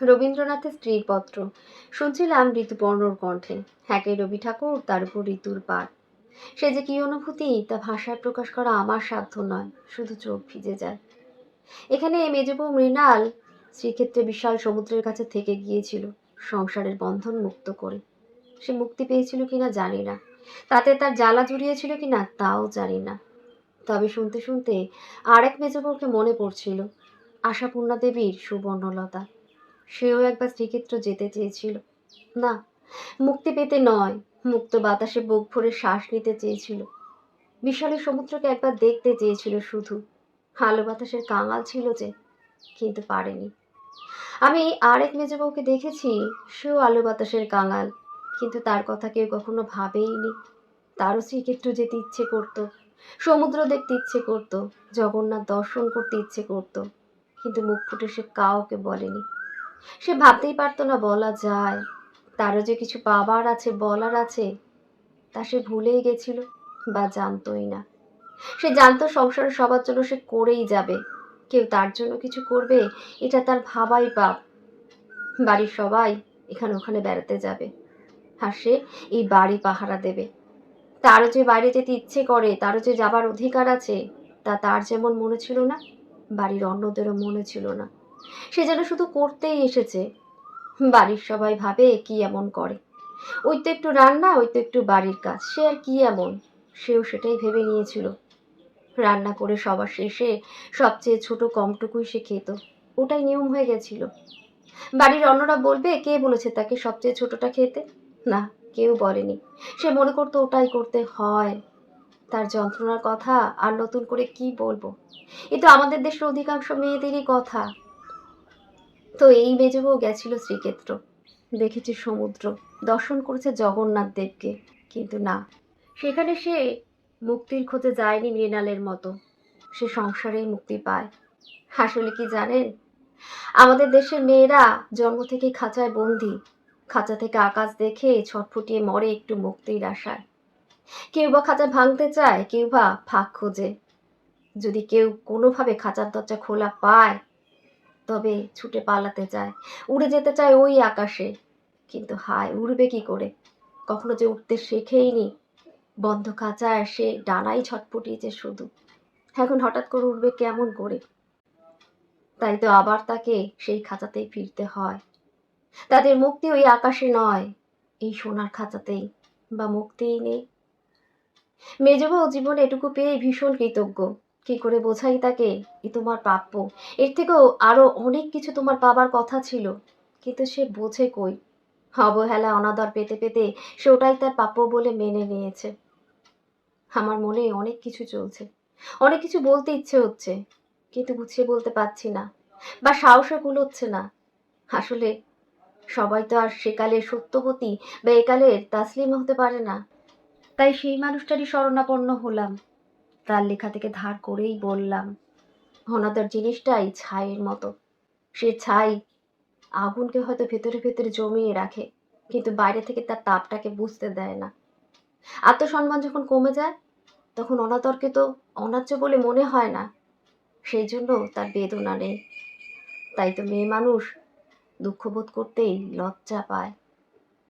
রবীন্দ্রনাথের স্ত্রীর পত্র। শুনছিলাম ঋতুপর্ণর কণ্ঠে। হ্যাকে রবি ঠাকুর, তার উপর ঋতুর পাঠ। সে যে কি অনুভূতি, তা ভাষায় প্রকাশ করা আমার সাধ্য নয়, শুধু চোখ ভিজে যায়। এখানে মেজবউ মৃণাল শ্রীক্ষেত্রে বিশাল সমুদ্রের কাছে থেকে গিয়েছিল, সংসারের বন্ধন মুক্ত করে। সে মুক্তি পেয়েছিল কিনা জানি না। তাতে তার জ্বালা জুড়িয়েছিল কিনা, তাও জানি না। তবে শুনতে শুনতে আরেক মেজবউকে মনে পড়ছিল, আশাপূর্ণা দেবীর সুবর্ণলতা। সেও একবার শ্রীক্ষেত্র যেতে চেয়েছিল। না, মুক্তি পেতে নয়, মুক্ত বাতাসে বুক ভরে শ্বাস নিতে চেয়েছিল। বিশালের সমুদ্রকে একবার দেখতে চেয়েছিল শুধু। আলো বাতাসের কাঙাল ছিল যে, কিন্তু পারেনি। আমি আরেক মেজবউকে দেখেছি, সেও আলো বাতাসের কাঙাল, কিন্তু তার কথা কেউ কখনো ভাবেইনি। তারও শ্রীক্ষেত্র যেতে ইচ্ছে করত, সমুদ্র দেখতে ইচ্ছে করত, জগন্নাথ দর্শন করতে ইচ্ছে করত, কিন্তু মুখ ফুটে সে কাউকে বলেনি। সে ভাবতেই পারতো না বলা যায়। তারও যে কিছু পাবার আছে, বলার আছে, তা সে ভুলেই গেছিল বা জানতোই না। সে জানতো সংসারে সবার জন্য সে করেই যাবে। কেউ তার জন্য কিছু করবে, এটা তার ভাবাই পাপ। বাড়ির সবাই এখানে ওখানে বেড়াতে যাবে, আর সে এই বাড়ি পাহারা দেবে। তারও যে বাইরে যেতে ইচ্ছে করে, তারও যে যাবার অধিকার আছে, তা তার যেমন মনে ছিল না, বাড়ির অন্যদেরও মনে ছিল না। সে যেন শুধু করতেই এসেছে। বাড়ির সবাই ভাবে কি এমন করে। ওই তো একটু রান্না, ওই তো একটু বাড়ির কাজ। সে আর কি এমন? সেও সেটাই ভেবে নিয়েছিল। রান্না করে সবার শেষে সবচেয়ে ছোট কমটুকুই সে খেত। ওটাই নিয়ম হয়ে গেছিল। বাড়ির অন্যরা বলবে, কে বলেছে তাকে সবচেয়ে ছোটটা খেতে? না, কেউ বলেনি। সে মনে করতো ওটাই করতে হয়। তার যন্ত্রণার কথা আর নতুন করে কি বলব? এ তো আমাদের দেশের অধিকাংশ মেয়েদেরই কথা। তো এই মেজবউ গেছিল শ্রীক্ষেত্র। দেখেছে সমুদ্র। দর্শন করেছে জগন্নাথ দেবকে। কিন্তু না, সেখানে সে মুক্তির খোঁজে যায়নি মৃণালের মতো। সে সংসারেই মুক্তি পায়। আসলে কি জানেন? আমাদের দেশের মেয়েরা জন্ম থেকে খাঁচায় বন্দি। খাঁচা থেকে আকাশ দেখে ছটফটিয়ে মরে একটু মুক্তির আশায়। কেউ বা খাঁচা ভাঙতে চায়, কেউ বা ফাঁক খোঁজে। যদি কেউ কোনোভাবে খাঁচার দরজা খোলা পায় তবে ছুটে পালাতে চায়। উড়ে যেতে চায় ওই আকাশে। কিন্তু হায়, উড়বে কি করে? কখনো যে উঠতে শেখেইনি। বন্ধ খাঁচায় সে ডানাই ছটফটিয়েছে শুধু। এখন হঠাৎ করে উঠবে কেমন করে? তাই তো আবার তাকে সেই খাঁচাতেই ফিরতে হয়। তাদের মুক্তি ওই আকাশে নয়, এই সোনার খাঁচাতেই বা মুক্তিই নেই। মেজবাও জীবনে এটুকু পেয়ে ভীষণ কৃতজ্ঞ। কি করে বোঝাই তাকে? এ তোমার প্রাপ্য। এর থেকেও আরও অনেক কিছু তোমার পাবার কথা ছিল। কিন্তু সে বোঝে কই? অবহেলা অনাদর পেতে পেতে সে ওটাই তার প্রাপ্য বলে মেনে নিয়েছে। আমার মনে অনেক কিছু চলছে। অনেক কিছু বলতে ইচ্ছে হচ্ছে, কিন্তু গুছিয়ে বলতে পারছি না বা সাহসে কুলোচ্ছে না। আসলে সবাই তো আর সেকালে সত্যবতী বা একালের তাসলিম হতে পারে না। তাই সেই মানুষটারই শরণাপন্ন হলাম। তার লেখা থেকে ধার করেই বললাম অনাদর জিনিসটাই ছাইয়ের মতো। সে ছাই আগুনকে হয়তো ভেতরে ভেতরে জমিয়ে রাখে, কিন্তু বাইরে থেকে তার তাপটাকে বুঝতে দেয় না। আত্মসম্মান যখন কমে যায়, তখন অনাদরকে তো অনার্য বলে মনে হয় না। সেই জন্য তার বেদনা নেই। তাই তো মেয়ে মানুষ দুঃখবোধ করতেই লজ্জা পায়।